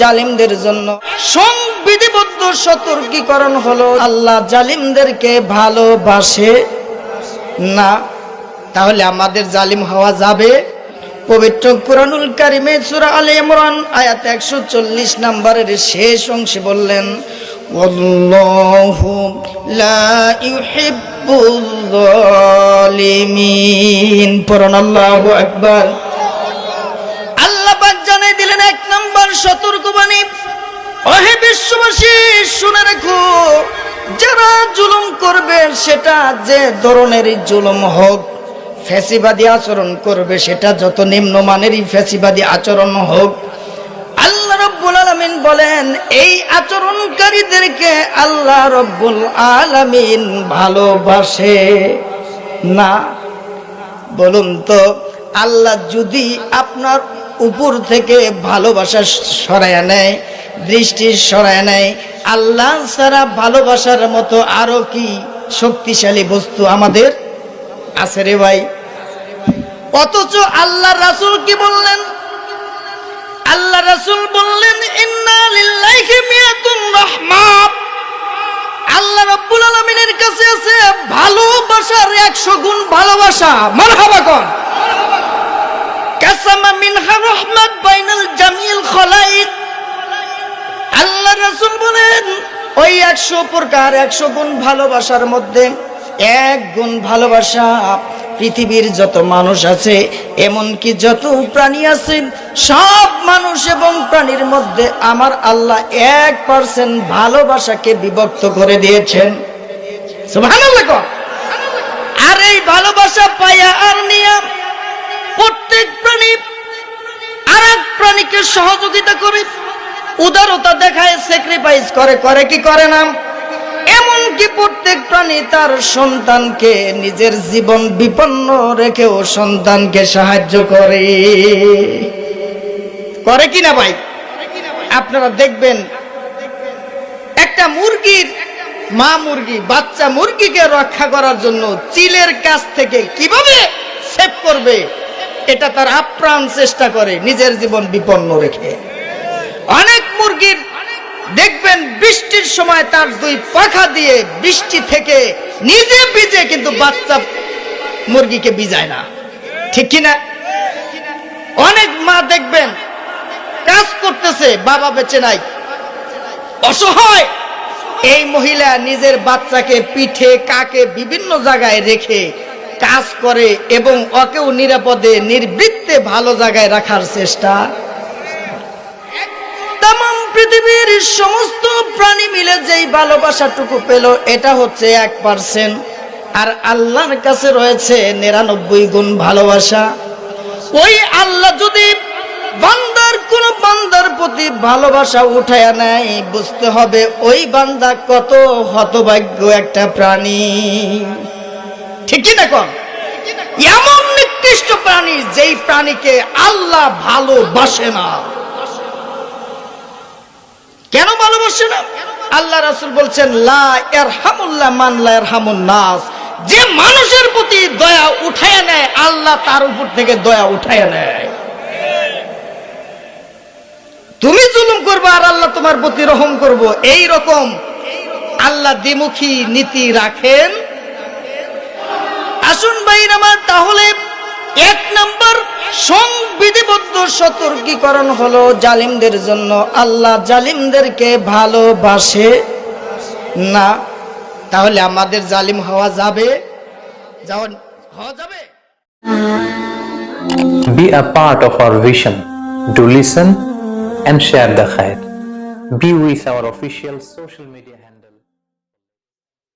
জালিমদের জন্য। সংবিধিবদ্ধ সতর্কীকরণ হলো, আল্লাহ জালিমদেরকে ভালোবাসে না, তাহলে আমাদের জালিম হওয়া যাবে। পবিত্র কুরআনুল কারিমে সূরা আলে ইমরান আয়াত 140 নম্বরের শেষ অংশে বললেন ইউহিব্বুল যালিমিন। আকবার আল্লাহ পাক জানাই দিলেন এক নম্বর সতর্কবাণী। ওহে বিশ্ববাসী, শুনে রাখো, যারা জুলুম করবে, সেটা যে ধরনেরই জুলুম হোক, ফ্যাসিবাদী আচরণ করবে, সেটা যত নিম্নমানেরই ফ্যাসিবাদী আচরণ হোক, আল্লাহ রব্বুল আলামিন বলেন, এই আচরণকারীদেরকে আল্লাহ রব্বুল আলামিন ভালোবাসে না? বলুন তো, আল্লাহ যদি আপনার উপর থেকে ভালোবাসা সরায় নেয়, দৃষ্টি সরায় নেয়। আল্লাহ ছাড়া ভালোবাসার মতো আরও কি শক্তিশালী বস্তু আমাদের আছে রে ভাই? অথচ আল্লাহ রাসুল কি বললেন? আল্লাহ রাসুল বললেন আল্লাহ রাব্বুল আলামিনের কাছে আছে, ভালোবাসার 100 গুণ ভালোবাসা। মারহাবা কোন। কাসামা মিনহা রাহমাত বাইনাল জামিল খলাইক আল্লাহ রাসূল বলেন, ওই 100 প্রকার 100 গুণ ভালোবাসার মধ্যে এক গুণ ভালোবাসা পৃথিবীর যত মানুষ আছে, এমনকি যত প্রাণী আছে, সব মানুষ এবং প্রাণীর মধ্যে আমার আল্লাহ এক পার্সেন্ট ভালোবাসাকে বিভক্ত করে দিয়েছেন। আর এই ভালোবাসা পাইয়া প্রাণীকে সহযোগিতা করে, উদারতা দেখায় স্যাক্রিফাইস করে করে কি করে না? এমনকি প্রত্যেক প্রাণী তার সন্তানকে নিজের জীবন বিপন্ন রেখেও সন্তানকে সাহায্য করে। করে কি না ভাই? আপনারা দেখবেন, একটা মুরগির মা মুরগি, বাচ্চা মুরগিকে রক্ষা করার জন্য চিলের কাছ থেকে কীভাবে সেভ করবে? এটা তার আপ্রাণ চেষ্টা করে নিজের জীবন বিপন্ন রেখে। অনেক মুরগির দেখবেন বৃষ্টির সময় তার দুই পাখা দিয়ে বৃষ্টি থেকে নিজে ভিজে কিন্তু বাচ্চা মুরগিকে ভিজায় না। ঠিক কিনা? অনেক মা দেখবেন কাজ করতেছে, বাবা বেঁচে নাই। অসহায়। এই মহিলা নিজের বাচ্চাকে পিঠে, কাকে বিভিন্ন জায়গায় রেখে কাজ করে এবং ওকেও নিরাপদে, নির্বৃত্তে ভালো জায়গায় রাখার চেষ্টা। তাম পৃথিবীর সমস্ত প্রাণী মিলে যেই ভালোবাসাটুকু পেল, এটা হচ্ছে এক পার্সেন্ট আর আল্লাহর কাছে রয়েছে নিরানব্বই গুণ ভালোবাসা। ওই আল্লাহ যদি বান্দার, কোন বান্দার প্রতি ভালোবাসা উঠায় নেয়, বুঝতে হবে ওই বান্দা কত হতভাগ্য একটা প্রাণী। ঠিক কি না কন এমন নিকৃষ্ট প্রাণী যেই প্রাণীকে আল্লাহ ভালোবাসে না। কেন ভালোবাসে না? আল্লাহ রাসুল বলছেন নাস। যে মানুষের প্রতি দয়া উঠায় নেয়, আল্লাহ তার উপর থেকে দয়া উঠায় নেয়। তুমি জুলুম করবে আর আল্লাহ তোমার প্রতি রহম করব। এই রকম আল্লাহ দ্বিমুখী নীতি রাখেন। তাহলে এক নাম্বার সংবিধিবদ্ধ সতর্কীকরণ হলো জালিমদের জন্য আল্লাহ জালিমদেরকে ভালোবাসে না, তাহলে আমাদের জালিম হওয়া যাবে যাওয়া হওয়া যাবে Be a part of our vision. Do listen and share the khair. Be with our official social media.